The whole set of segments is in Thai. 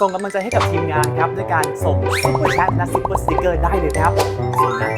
ส่งกำลังใจให้กับทีมงานครับด้วยการส่งซุปเปอร์แชทและซุปเปอร์สติกเกอร์ได้เลยนะครับส่วนนะ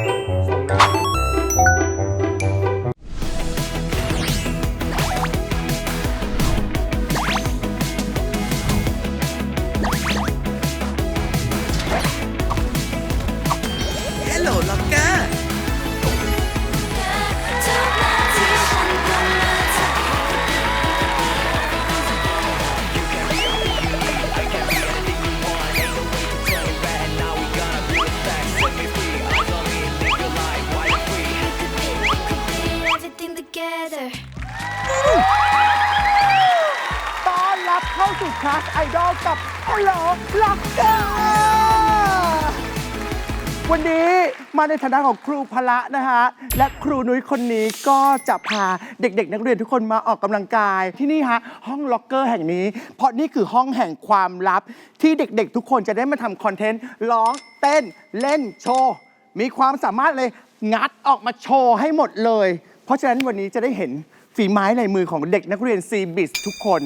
มาในฐานะของครูพละนะฮะ และครูนุ้ยคนนี้ก็จะพาเด็ก ๆ นักเรียนทุกคนมาออกกำลังกายที่นี่ฮะ ห้องล็อกเกอร์แห่งนี้ เพราะนี่คือห้องแห่งความลับ ที่เด็กๆ ทุกคนจะได้มาทำคอนเทนต์ร้องเต้นเล่นโชว์ มีความสามารถเลยงัดออกมาโชว์ให้หมดเลย เพราะฉะนั้นวันนี้จะได้เห็นฝีไม้ลายมือของเด็กนักเรียน c b i s ทุกคน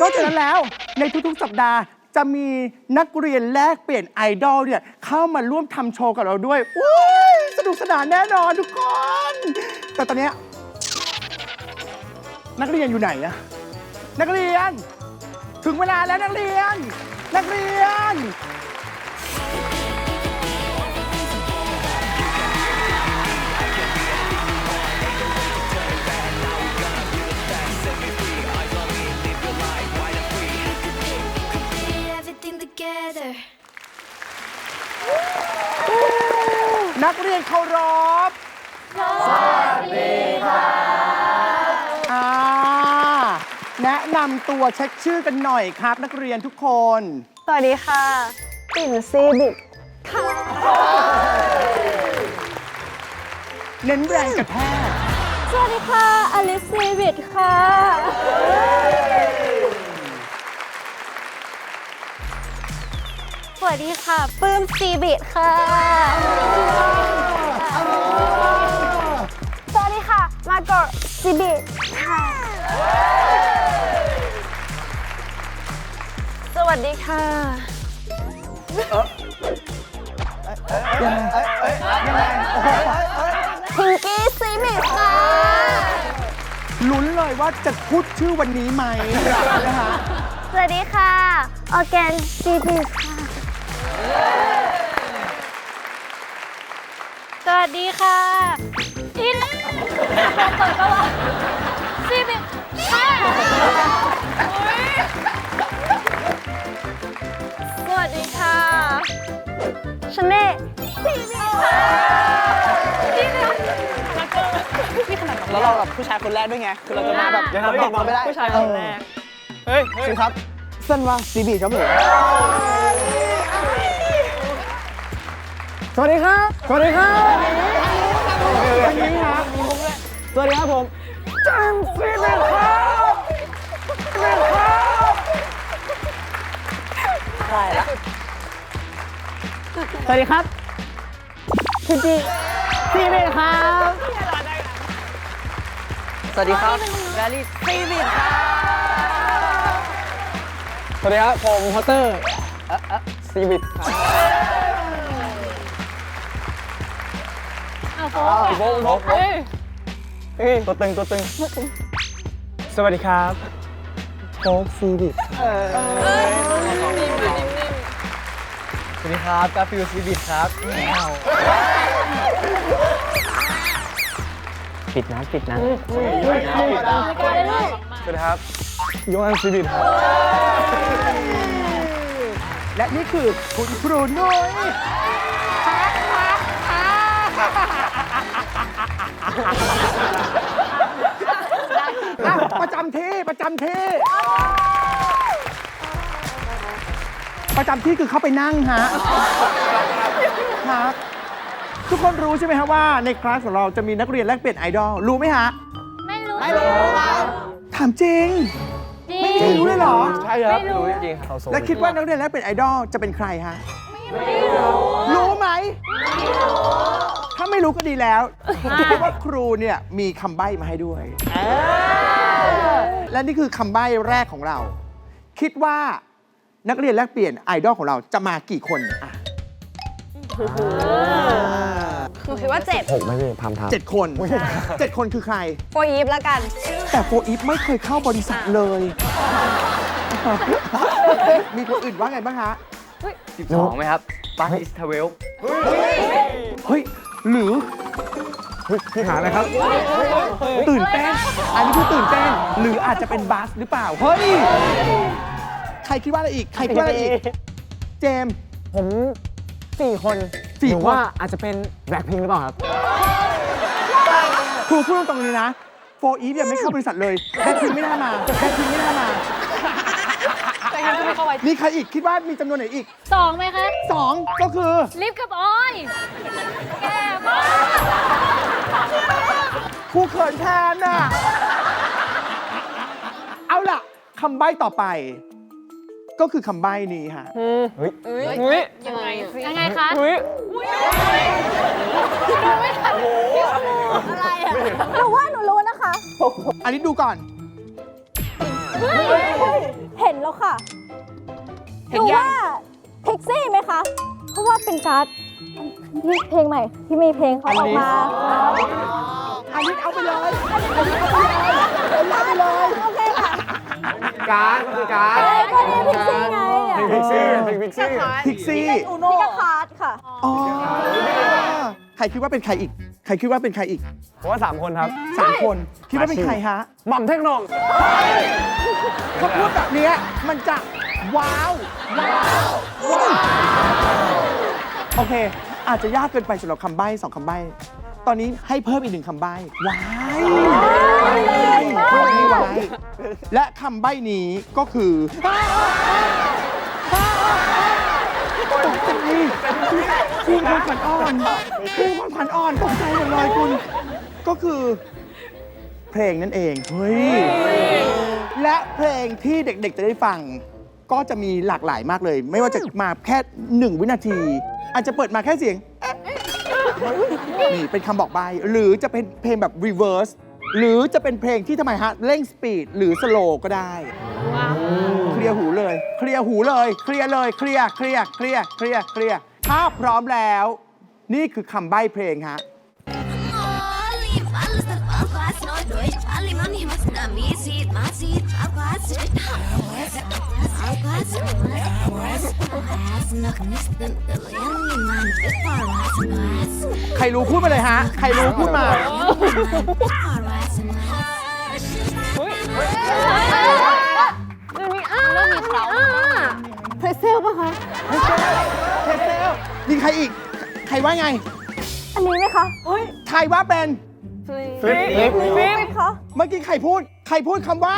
นอกจากนั้นแล้วในทุกๆ สัปดาห์ จะมีนักเรียนแลกเปลี่ยนไอดอลเนี่ยเข้ามาร่วมทำโชว์กับเราด้วยอุ้ยสนุกสนานแน่นอนทุกคน แต่ตอนเนี้ยนักเรียนอยู่ไหนอะนักเรียน ถึงเวลาแล้วนักเรียน นักเรียน together. นักเรียนเคารพสวัสดีค่ะอ่าแนะนำตัวเช็คชื่อกันหน่อยครับ นักเรียนทุกคน สวัสดีค่ะ ปิ่นซีบิกเน้นแรงกระแทกสวัสดีค่ะ อลิซซีบิกค่ะ สวัสดีค่ะปื้มซีบิกค่ะ สวัสดีค่ะ มาโกะซีบิกค่ะ สวัสดีค่ะ พิงกี้ซีบิกค่ะ ลุ้นเลยว่าจะพูดชื่อวันนี้ไหมนะฮะสวัสดีค่ะ ออร์แกนซีบิกค่ะ สวัสดีค่ะอินเปิดก็ว่าซีบิกค่ะสวัสดีค่ะชเน่ซีบิกค่ะซีบิกแล้วเราแบบผู้ชายคนแรกด้วยไง คือเราจะมาแบบยังทำไม่ได้ไม่ได้ผู้ชายคนแรก เฮ้ยสวัสดีครับสั้นว่าซีบีครับผม สวัสดีครับ สวัสดีครับวันนี้ฮะสวัสดีครับผมจังซีบิกครับซีบิกครับสวัสดีครับคุณจีซีบีครับ สวัสดีครับแบลลี่ซีบีครับ สวัสดีครับ ผมพอตเตอร์ซีบีครับ โฟกโฟกเฮ้ยเฮ้ยตัวตึงตัวตึง สวัสดีครับโฟกซีบีสวัสดีครับกาฟิลซีบีครับปิดนะปิดนะสวัสดีครับยงอันซีบีครับและนี่คือคุณครูนุ้ย อะประจำที่ประจำที่ ประจำที่คือเข้าไปนั่งฮะครับทุกคนรู้ใช่ไหมฮะว่าในคลาสของเราจะมีนักเรียนแลกเปลี่ยนไอดอลรู้ไหมฮะ ไม่รู้ไม่รู้ครับถามจริง ไม่มีใครรู้เลยเหรอ ใช่ครับรู้ จริงๆครับและคิดว่านักเรียนแลกเปลี่ยนไอดอลจะเป็นใครฮะรู้ไหม ถ้าไม่รู้ก็ดีแล้วเพราะว่าครูเนี่ยมีคำใบ้มาให้ด้วย และนี่คือคำใบ้แรกของเรา คิดว่านักเรียนแลกเปลี่ยนไอดอลของเราจะมากี่คนอะหนูคิดว่าเจ็ดหกไหมพี่พามทามเจ็ดคนเจ็ดคนคือใคร โฟอีฟแล้วกัน แต่โฟอีฟไม่เคยเข้าบริษัทเลย มีคนอื่นว่าไงบ้างฮะ12ไหมครับปาริสทเวล เฮ้ย หรือพี่หาอะไรครับ ตื่นเต้น อันนี้คือตื่นเต้น หรืออาจจะเป็นบัสหรือเปล่า เฮ้ย ใครคิดว่าอะไรอีก ใครคิดว่าอะไรอีก เจมส์ผมสี่คนสี่หรือคนว่าอาจจะเป็นแบล็คพิงหรือเปล่าครับ ครูพูดตรงๆเลยนะ โฟอีฟยังไม่เข้าบริษัทเลยแบ็คพิงไม่น่ามาแบ็คพิงไม่น่ามา แต่ยังจะไม่เข้าไปมีใครอีกคิดว่ามีจำนวนไหนอีกสองไหมคะสองก็คือ ลิฟต์กับออย แก่มา กครูเขินแทนน่ะ เอาล่ะคำใบ้ต่อไป ก็คือคำใบ้นี้ฮะเฮ้ยอุ้ยยังไงสิยังไงคะอุ้ยอะไรอะหนูว่าหนูรู้นะคะ อันนี้ดูก่อน เห็นแล้วค่ะเห็นยังพิกซี่ไหมคะ เพราะว่าเป็นการ์ดที่เพลงใหม่ที่มีเพลงเขาออกมา อันนี้เอาไปเลยอันนี้เอาไปเลยอันนี้เอาไปเลยโอเคค่ะการ์ดก็คือการ์ดเอ้ยก็นี่พิกซี่ไงอะพิกซี่เป็นพิกซี่พิกซี่นี่ก็คาร์ดค่ะอ๋อใครคิดว่าเป็นใครอีก ใครคิดว่าเป็นใครอีกผมว่าสามคนครับสามคน คิดว่าเป็นใครฮะหม่ำเท่งหนองถ้าพูดแบบเนี้ยมันจะว้าวว้าวว้าวโอเค อาจจะยากเกินไปสำหรับคำใบ้สองคำใบ้ ตอนนี้ให้เพิ่มอีกหนึ่งคำใบ้ว้ายเพิ่มให้ไว้และคำใบ้นี้ก็คือตกใจครูคนขวัญอ่อนครูคนขวัญอ่อนตกใจหมดเลยคุณ ก็คือ เพลงนั่นเองเฮ้ยและเพลงที่เด็กๆจะได้ฟัง ก็จะมีหลากหลายมากเลย ไม่ว่าจะมาแค่หนึ่งวินาที อาจจะเปิดมาแค่เสียงเอ๊ะ นี่เป็นคำบอกใบหรือจะเป็นเพลงแบบ reverse หรือจะเป็นเพลงที่ทำไมฮะ เร่งสปีดหรือสโลก็ได้ เคลียร์หูเลย เคลียร์หูเลย เคลียร์เลย เคลียร์ เคลียร์ เคลียร์ เคลียร์ เคลียร์ ถ้าพร้อมแล้ว นี่คือคำใบ้เพลงฮะ sieht abwärts. Abwärts, abwärts, abwärts, noch nicht den niemand ist vorwärts, abwärts. ใครรู้พูดมาเลยฮะ ใครรู้พูดมา Vorwärts, มันมีอ้าเริ่มมีเขาเพรสเซลป่ะคะ เทสเซลมีใครอีก ใครว่าไง อันนี้ไหมคะเฮ้ยใครว่าเป็น ฟลิปฟลิปฟิปคะ เมื่อกี้ใครพูด ใครพูดคำว่า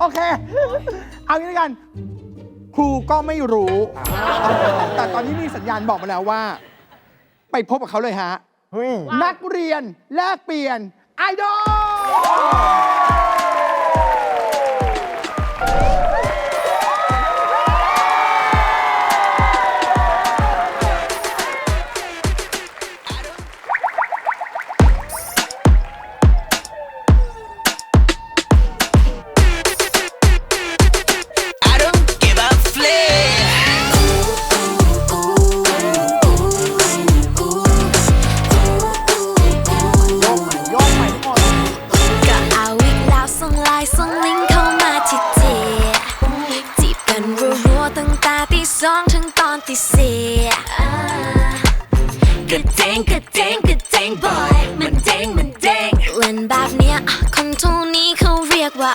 โอเค เอางี้แล้วกัน ครูก็ไม่รู้เออแต่ตอนนี้มีสัญญาณบอกมาแล้วว่า ไปพบกับเขาเลยฮะ เฮ้ย นักเรียนแลกเปลี่ยนไอดอล ถึงตอนตีสี่อ่ากระเด้งกระเด้งกระเด้งบอยมันเด้งมันเด้งเล่นแบบเนี้ยอะคนเท่านี้เขาเรียกว่า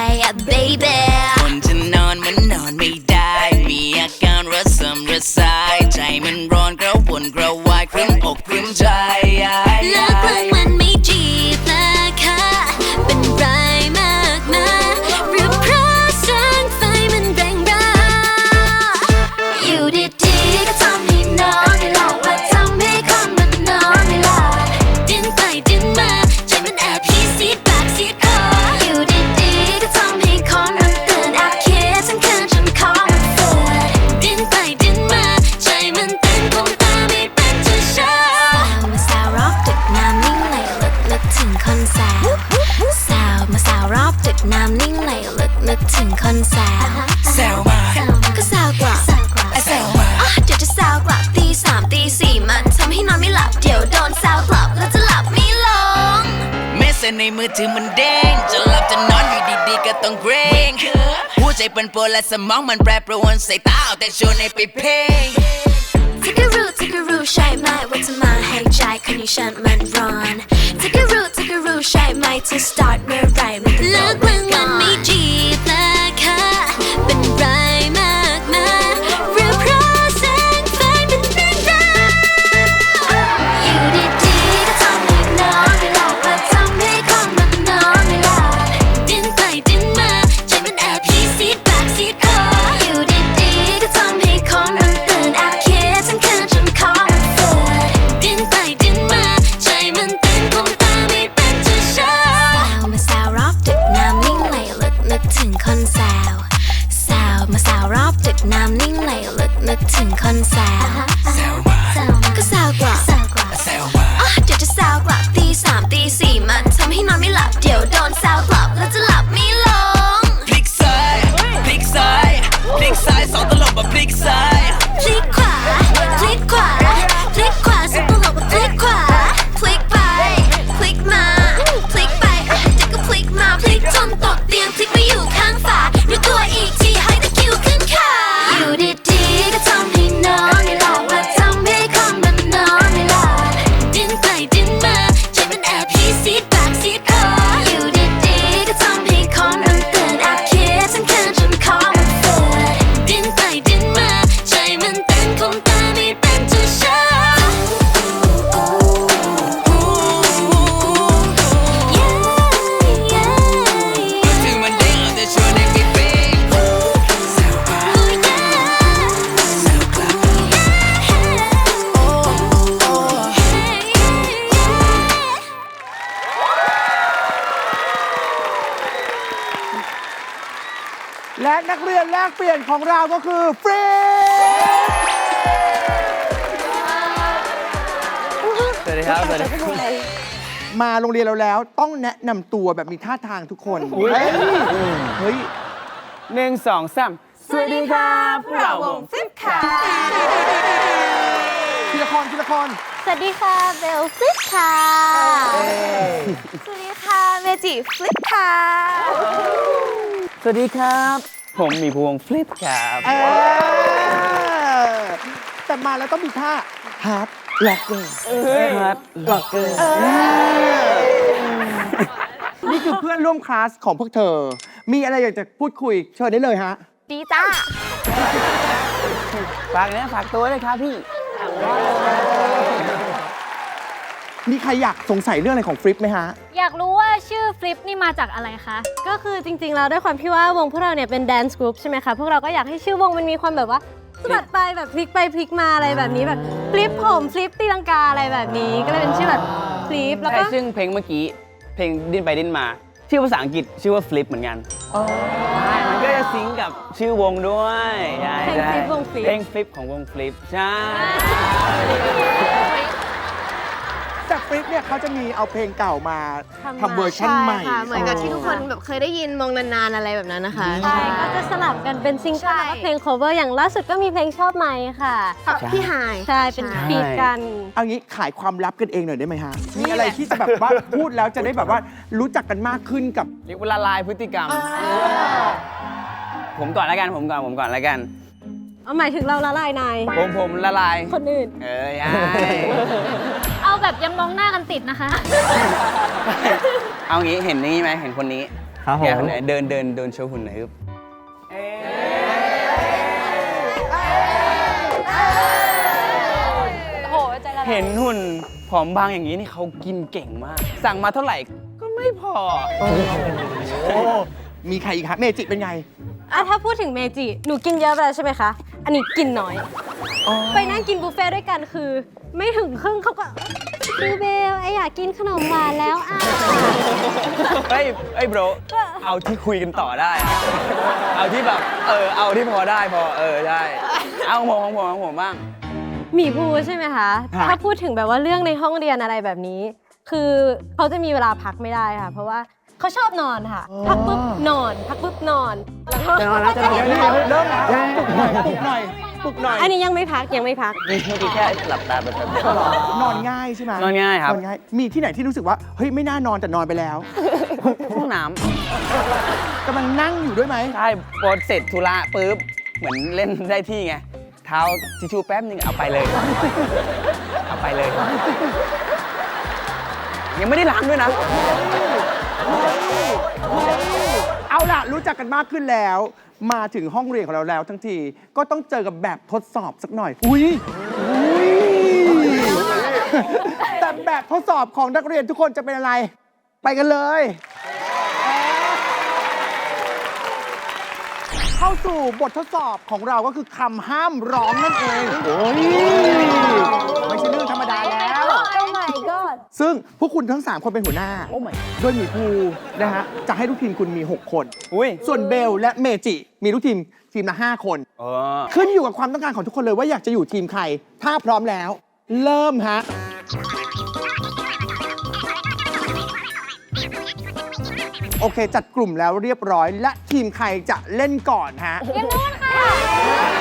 I baby คนจะนอนมันนอนไม่ได้ มีอาการระสำระสาย ใจมันร้อนกระวนกระวายครึ่มอกครึ่มใจ แต่ในมือถือมันเด้งจะหลับจะนอนอยู่ดีๆก็ต้องเกรงหัวใจปั่นป่วนและสมองมันแปรปรวนสายตาเอาแต่โชว์ในไปเพลงทิกรูทิกรูใช่ไหมว่าจะมาให้ใจคนอย่างฉันมันร้อนทิกรูทิกรูใช่ไหมที่ start เมื่อไหรมันเลิกวันวันไม่จีบนะคะเป็นไรมาก ของเราก็คือฟรีสวัสดีครับ สวัสดีครับมาโรงเรียนเราแล้วต้องแนะนำตัวแบบมีท่าทางทุกคน เฮ้ยเฮ้ยหนึ่งสองสามสวัสดีครับพวกเราวงฟิปค่ะทีละครทีละคร สวัสดีค่ะเบลฟลิปค่ะ สวัสดีค่ะเมจิฟลิปค่ะ สวัสดีครับ ผมมีพวงฟลิปครับเออแต่มาแล้วต้องมีท่าฮาร์ดล็อกเกอร์ครับล็อกเกอร์นี่คือเพื่อนร่วมคลาสของพวกเธอ มีอะไรอยากจะพูดคุยเชิญได้เลยฮะ ดีจ้าฝากเนื้อฝากตัวเลยครับพี่ มีใครอยากสงสัยเรื่องอะไรของฟลิปไหมฮะ อยากรู้ ว่าชื่อฟลิปนี่มาจากอะไรคะ ก็คือจริงๆแล้วด้วยความที่ว่าวงพวกเราเนี่ยเป็นแดนซ์กรุ๊ปใช่ไหมคะ พวกเราก็อยากให้ชื่อวงมันมีความแบบว่าสะบัดไปแบบพลิกไปพลิกมาอะไรแบบนี้แบบฟลิปผมฟลิปตีลังกาอะไรแบบนี้ ก็เลยเป็นชื่อแบบฟลิปแล้วก็ใช่ซึ่งเพลงเมื่อกี้ เพลงดิ้นไปดิ้นมา ชื่อภาษาอังกฤษชื่อว่า Flip เหมือนกันใช่มันก็จะซิงก์กับชื่อวงด้วยใช่เพลงใช่ Flip วง Flip เพลง Flip ของวง Flip ใช่ แต่ฟลิปเนี่ยเขาจะมีเอาเพลงเก่ามาทำเวอร์ชันใหม่ ค่ะเหมือนกับที่ทุกคนแบบเคยได้ยินมองนานๆอะไรแบบนั้นนะคะ ใช่ใช่ก็จะสลับกันเป็นซิงเกิลแล้วก็เพลง cover อย่างล่าสุดก็มีเพลงชอบไหมค่ะพี่หายใช่เป็นฟีดกันเอางี้ขายความลับกันเองหน่อยได้ไหมฮะมีอะไรที่จะแบบว่าพูดแล้วจะได้แบบว่ารู้จักกันมากขึ้นกับเรียกว่าละลายพฤติกรรม ผมก่อนแล้วกันผมก่อนผมก่อนแล้วกันเอาหมายถึงเราละลายนายผมผมละลายคนอื่น เออใช่เอา แบบยังมองหน้ากันติดนะคะ เอางี้เห็นนี่ไหมเห็นคนนี้ครับผมแกคนไหนเดินเดินเดินโชว์หุ่นหน่อยครับโหใจละลายเห็นหุ่นผอมบางอย่างนี้นี่เขากินเก่งมาก สั่งมาเท่าไหร่ก็ไม่พอมีใครอีกฮะเมจิเป็นไง อะถ้าพูดถึงเมจิ หนูกินเยอะไปแล้วใช่ไหมคะ อันนี้กินน้อย ไปนั่งกินบุฟเฟ่ต์ด้วยกันคือ ไม่ถึงครึ่งเขาก็ คือเบลไออยากกินขนมหวานแล้วอะ เฮ้ยเฮ้ยโบรเอาที่คุยกันต่อได้อะเอาที่แบบ เออ เอาที่พอได้พอ เออได้ เอาของผมของผมของผมบ้าง หมีภูใช่ไหมคะครับถ้าพูดถึงแบบว่าเรื่องในห้องเรียนอะไรแบบนี้ คือเขาจะมีเวลาพักไม่ได้ค่ะ เพราะว่า เขาชอบนอนค่ะ พักปุ๊บนอน พักปุ๊บนอนแล้วก็เดี๋ยวเริ่มแล้วปลุกหน่อยปลุกหน่อยปลุกหน่อยอันนี้ยังไม่พักยังไม่พัก นี่เมื่อกี้แค่หลับตาไปแป๊บเดียว นอนง่ายใช่ไหมนอนง่ายครับ นอนง่าย มีที่ไหนที่รู้สึกว่าเฮ้ยไม่น่านอนแต่นอนไปแล้วห้องน้กำลังนั่งอยู่ด้วยไหมำใช่พอเสร็จธุระปุ๊บเหมือนเล่นได้ที่ไงเท้าทิชชู่แป๊บนึงเอาไปเลย เอาไปเลย ยังไม่ได้ล้างด้วยนะ เอาล่ะ รู้จักกันมากขึ้นแล้ว มาถึงห้องเรียนของเราแล้วทั้งที ก็ต้องเจอกับแบบทดสอบสักหน่อย อุ้ยอุ้ยแต่แบบทดสอบของนักเรียนทุกคนจะเป็นอะไร ไปกันเลย เข้าสู่บททดสอบของเราก็คือคำห้ามร้องนั่นเอง โอ้ย ไม่ใช่เรื่องธรรม ซึ่งพวกคุณทั้ง 3 คนเป็นหัวหน้า โอ้ my โดยหมีภูนะฮะจะให้ลูกทีมคุณมี 6 คน อุ้ยส่วนเบลและเมจิมีลูกทีมทีมละ5คน เออขึ้นอยู่กับความต้องการของทุกคนเลยว่าอยากจะอยู่ทีมใคร ถ้าพร้อมแล้ว เริ่มฮะ โอเค จัดกลุ่มแล้วเรียบร้อย และทีมใครจะเล่นก่อนฮะไม่เ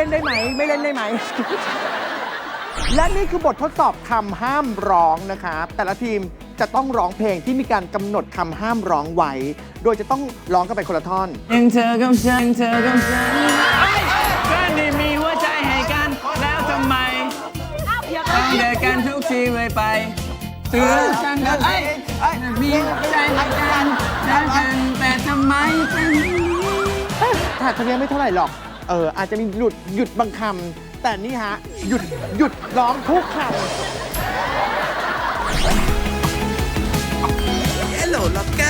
ล่นได้ไหม ไม่เล่นได้ไหม และนี่คือบททดสอบคำห้ามร้องนะครับแต่ละทีมจะต้องร้องเพลงที่มีการกำหนดคำห้ามร้องไว้ โดยจะต้องร้องกันไปคนละท่อน ยังเธอกับฉันเธอกับฉันเพื่อนที่มีหัวใจให้กัน แล้วทำไมต้องเดินกันทุกทีเลยไปเตือนกันกับไอ้ไอ้มีหัวใจให้กันแล้วกันแต่ทำไมเป็น ถ้าทางนี้ไม่เท่าไหร่หรอก เอออาจจะมีหยุดหยุดบางคำแต่นี่ฮะ หยุดหยุดร้องทุกค Hello Locker